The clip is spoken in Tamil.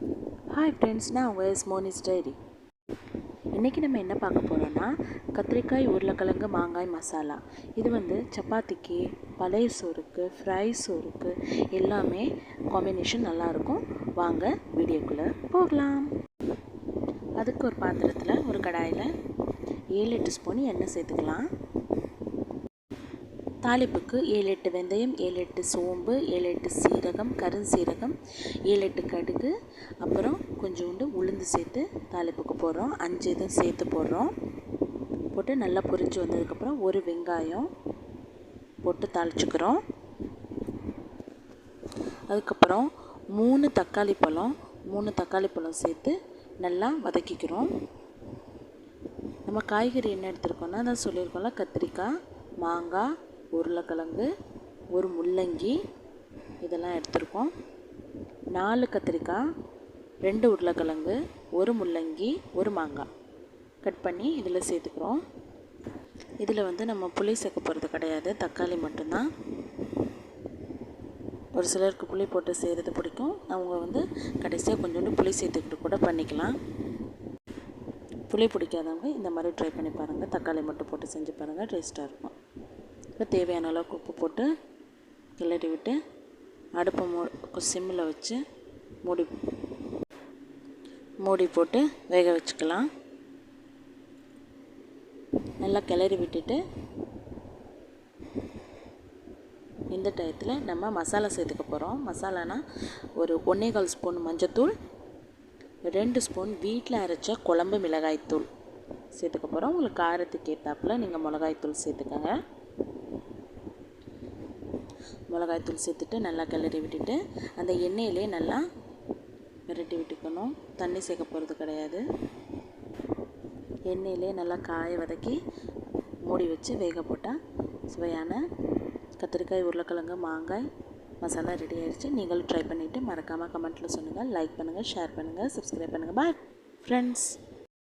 ஹாய் ஃப்ரெண்ட்ஸ் நான் உங்கள் மோனிஸ் டைரி. இன்றைக்கி நம்ம என்ன பார்க்க போகிறோன்னா கத்திரிக்காய் உருளைக்கிழங்கு மாங்காய் மசாலா. இது வந்து சப்பாத்திக்கு பழைய சோறுக்கு ஃப்ரை சோறுக்கு எல்லாமே காம்பினேஷன் நல்லாயிருக்கும் வாங்க வீடியோக்குள்ளே போகலாம். அதுக்கு ஒரு பாத்திரத்தில் ஒரு கடாயில் ஏழு எட்டு ஸ்பூன் எண்ணெய் சேர்த்துக்கலாம். தாளிப்புக்கு ஏழு எட்டு வெந்தயம் ஏழு எட்டு சோம்பு ஏழு எட்டு சீரகம் கருஞ்சீரகம் ஏழு எட்டு கடுகு அப்புறம் கொஞ்சோண்டு உளுந்து சேர்த்து தாளிப்புக்கு போடுறோம். அஞ்சு இதுவும் சேர்த்து போடுறோம். போட்டு நல்லா பொரிஞ்சு வந்ததுக்கப்புறம் ஒரு வெங்காயம் போட்டு தாளிச்சுக்கிறோம். அதுக்கப்புறம் மூணு தக்காளி பழம் மூணு தக்காளி பழம் சேர்த்து நல்லா வதக்கிக்கிறோம். நம்ம காய்கறி என்ன எடுத்துருக்கோன்னா அதான் சொல்லியிருக்கோம்ல கத்திரிக்காய் மாங்காய் உருளைக்கிழங்கு ஒரு முள்ளங்கி இதெல்லாம் எடுத்திருக்கோம். நாலு கத்திரிக்காய் ரெண்டு உருளைக்கிழங்கு ஒரு முள்ளங்கி ஒரு மாங்காய். கட் பண்ணி இதில் சேர்த்துக்கிறோம். இதில் வந்து நம்ம புளி சேர்க்க போகிறது கிடையாது. தக்காளி மட்டும்தான். ஒரு சிலருக்கு புளி போட்டு செய்கிறது பிடிக்கும். அவங்க வந்து கடைசியாக கொஞ்சோண்டு புளி சேர்த்துக்கிட்டு கூட பண்ணிக்கலாம். புளி பிடிக்காதவங்க இந்த மாதிரி ட்ரை பண்ணி பாருங்கள் தக்காளி மட்டும் போட்டு செஞ்சு பாருங்கள் டேஸ்ட்டாக இருக்கும். இப்போ தேவையான அளவுக்கு உப்பு போட்டு கிளறி விட்டு அடுப்பை மூ சிம்மில் வச்சு மூடி மூடி போட்டு வேக வச்சுக்கலாம். நல்லா கிளறி விட்டுட்டு இந்த டயத்தில் நம்ம மசாலா சேர்த்துக்க போகிறோம் மசாலானா ஒரு ஒன்றே கால் ஸ்பூன் மஞ்சத்தூள் ரெண்டு ஸ்பூன் வீட்டில் அரைச்ச குழம்பு மிளகாய்த்தூள் சேர்த்துக்க போகிறோம் உங்களுக்கு காரத்துக்கு ஏற்றாப்புல நீங்கள் மிளகாய்த்தூள் சேர்த்துக்கோங்க. மிளகாய்த்தூள் சேர்த்துட்டு நல்லா கிளறி விட்டுட்டு அந்த எண்ணெயிலே நல்லா விரட்டி விட்டுக்கணும். தண்ணி சேர்க்க போகிறது கிடையாது. எண்ணெயிலே நல்லா காய வதக்கி மூடி வச்சு வேக போட்டால் சுவையான கத்திரிக்காய் உருளைக்கிழங்கு மாங்காய் மசாலா ரெடி ஆகிடுச்சு நீங்களும் ட்ரை பண்ணிவிட்டு மறக்காமல் கமெண்ட்டில் சொல்லுங்கள் லைக் பண்ணுங்கள் ஷேர் பண்ணுங்கள் சப்ஸ்கிரைப் பண்ணுங்கள் பாய் ஃப்ரெண்ட்ஸ்